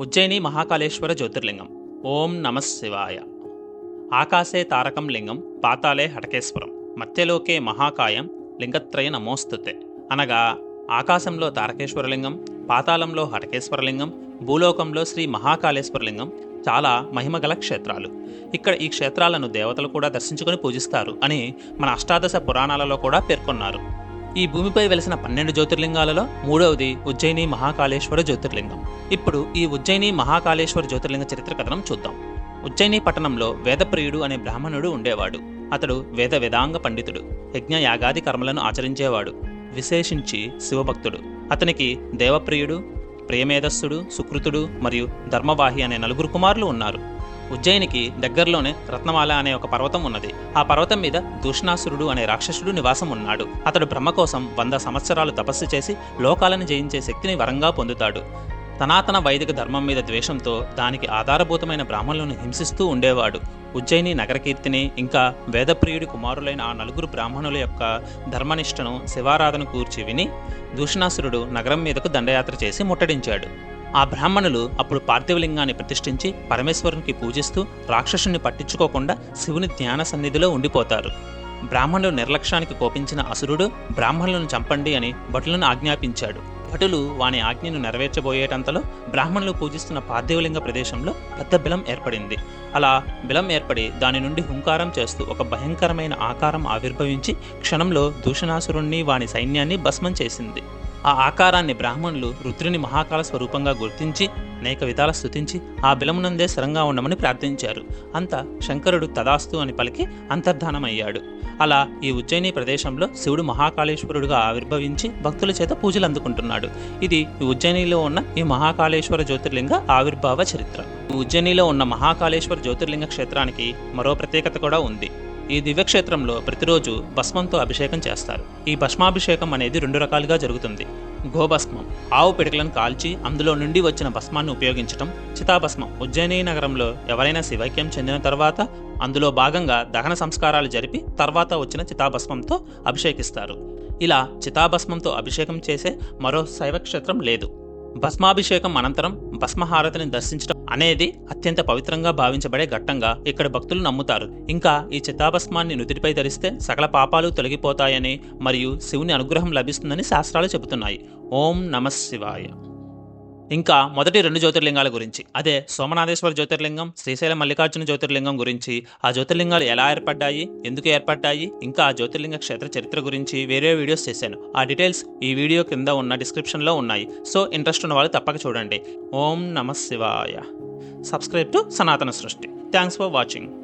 ఉజ్జయిని మహాకాళేశ్వర జ్యోతిర్లింగం. ఓం నమ శివాయ. ఆకాశే తారకం లింగం పాతాళే హటకేశ్వరం. మధ్యలోకే మహాకాయం లింగత్రయ నమోస్తుతే. అనగా ఆకాశంలో తారకేశ్వరలింగం పాతాళంలో హటకేశ్వరలింగం భూలోకంలో శ్రీ మహాకాళేశ్వరలింగం చాలా మహిమగల క్షేత్రాలు. ఇక్కడ ఈ క్షేత్రాలను దేవతలు కూడా దర్శించుకొని పూజిస్తారు అని మన అష్టాదశ పురాణాలలో కూడా పేర్కొన్నారు. ఈ భూమిపై వెలిసిన పన్నెండు జ్యోతిర్లింగాలలో మూడవది ఉజ్జయిని మహాకాళేశ్వర జ్యోతిర్లింగం. ఇప్పుడు ఈ ఉజ్జయిని మహాకాళేశ్వర జ్యోతిర్లింగ చరిత్ర కథనం చూద్దాం. ఉజ్జయిని పట్టణంలో వేదప్రియుడు అనే బ్రాహ్మణుడు ఉండేవాడు. అతడు వేద వేదాంగ పండితుడు యజ్ఞ యాగాది కర్మలను ఆచరించేవాడు విశేషించి శివభక్తుడు. అతనికి దేవప్రియుడు ప్రియమేధస్సుడు సుకృతుడు మరియు ధర్మవాహి అనే నలుగురు కుమారులు ఉన్నారు. ఉజ్జయినికి దగ్గరలోనే రత్నమాల అనే ఒక పర్వతం ఉన్నది. ఆ పర్వతం మీద దూషణాసురుడు అనే రాక్షసుడు నివాసం ఉన్నాడు అతడు బ్రహ్మ కోసం వంద సంవత్సరాలు తపస్సు చేసి లోకాలను జయించే శక్తిని వరంగా పొందుతాడు. సనాతన వైదిక ధర్మం మీద ద్వేషంతో దానికి ఆధారభూతమైన బ్రాహ్మణులను హింసిస్తూ ఉండేవాడు. ఉజ్జయిని నగరకీర్తిని ఇంకా వేదప్రియుడి కుమారులైన ఆ నలుగురు బ్రాహ్మణుల యొక్క ధర్మనిష్టను శివారాధన కూర్చి విని దూషణాసురుడు నగరం మీదకు దండయాత్ర చేసి ముట్టడించాడు. ఆ బ్రాహ్మణులు అప్పుడు పార్థివలింగాన్ని ప్రతిష్ఠించి పరమేశ్వరునికి పూజిస్తూ రాక్షసుని పట్టించుకోకుండా శివుని ధ్యాన సన్నిధిలో ఉండిపోతారు. బ్రాహ్మణులు నిర్లక్ష్యానికి కోపించిన అసురుడు బ్రాహ్మణులను చంపండి అని భటులను ఆజ్ఞాపించాడు. భటులు వాని ఆజ్ఞను నెరవేర్చబోయేటంతలో బ్రాహ్మణులు పూజిస్తున్న పార్థివలింగ ప్రదేశంలో పెద్ద బిలం ఏర్పడింది. అలా బిలం ఏర్పడి దాని నుండి హుంకారం చేస్తూ ఒక భయంకరమైన ఆకారం ఆవిర్భవించి క్షణంలో దూషణాసురుణ్ణి వాని సైన్యాన్ని భస్మం చేసింది. ఆ ఆకారాన్ని బ్రాహ్మణులు రుద్రుని మహాకాల స్వరూపంగా గుర్తించి అనేక విధాల స్థుతించి ఆ బిలమునందే స్థిరంగా ఉండమని ప్రార్థించారు. అంత శంకరుడు తదాస్తు అని పలికి అంతర్ధానమయ్యాడు. అలా ఈ ఉజ్జయిని ప్రదేశంలో శివుడు మహాకాళేశ్వరుడుగా ఆవిర్భవించి భక్తుల చేత పూజలు అందుకుంటున్నాడు. ఇది ఈ ఉజ్జయినిలో ఉన్న ఈ మహాకాళేశ్వర జ్యోతిర్లింగ ఆవిర్భావ చరిత్ర. ఈ ఉజ్జయినిలో ఉన్న మహాకాళేశ్వర జ్యోతిర్లింగ క్షేత్రానికి మరో ప్రత్యేకత కూడా ఉంది. ఈ దివ్యక్షేత్రంలో ప్రతిరోజు భస్మంతో అభిషేకం చేస్తారు. ఈ భస్మాభిషేకం అనేది రెండు రకాలుగా జరుగుతుంది. గోభస్మం ఆవు పిడకలను కాల్చి అందులో నుండి వచ్చిన భస్మాన్ని ఉపయోగించటం చితాభస్మం ఉజ్జయిని నగరంలో ఎవరైనా శివైక్యం చెందిన తర్వాత అందులో భాగంగా దహన సంస్కారాలు జరిపి తర్వాత వచ్చిన చితాభస్మంతో అభిషేకిస్తారు. ఇలా చితాభస్మంతో అభిషేకం చేసే మరో శైవక్షేత్రం లేదు. భస్మాభిషేకం అనంతరం భస్మహారతిని దర్శించడం అనేది అత్యంత పవిత్రంగా భావించబడే ఘట్టంగా ఇక్కడ భక్తులు నమ్ముతారు. ఇంకా ఈ చితాభస్మాన్ని నుదిటిపై ధరిస్తే సకల పాపాలు తొలగిపోతాయని మరియు శివుని అనుగ్రహం లభిస్తుందని శాస్త్రాలు చెబుతున్నాయి. ఓం నమ శివాయ. ఇంకా మొదటి రెండు జ్యోతిర్లింగాల గురించి. అదే సోమనాథేశ్వర జ్యోతిర్లింగం శ్రీశైల మల్లికార్జున జ్యోతిర్లింగం గురించి. ఆ జ్యోతిర్లింగాలు ఎలా ఏర్పడ్డాయి? ఎందుకు ఏర్పడ్డాయి? ఇంకా ఆ జ్యోతిర్లింగ క్షేత్ర చరిత్ర గురించి వేరే వీడియోస్ చేశాను. ఆ డీటెయిల్స్ ఈ వీడియో కింద ఉన్న డిస్క్రిప్షన్లో ఉన్నాయి. సో ఇంట్రెస్ట్ ఉన్న వాళ్ళు తప్పక చూడండి. ఓం నమ శివాయ. Subscribe to Sanatana Srushti. Thanks for watching.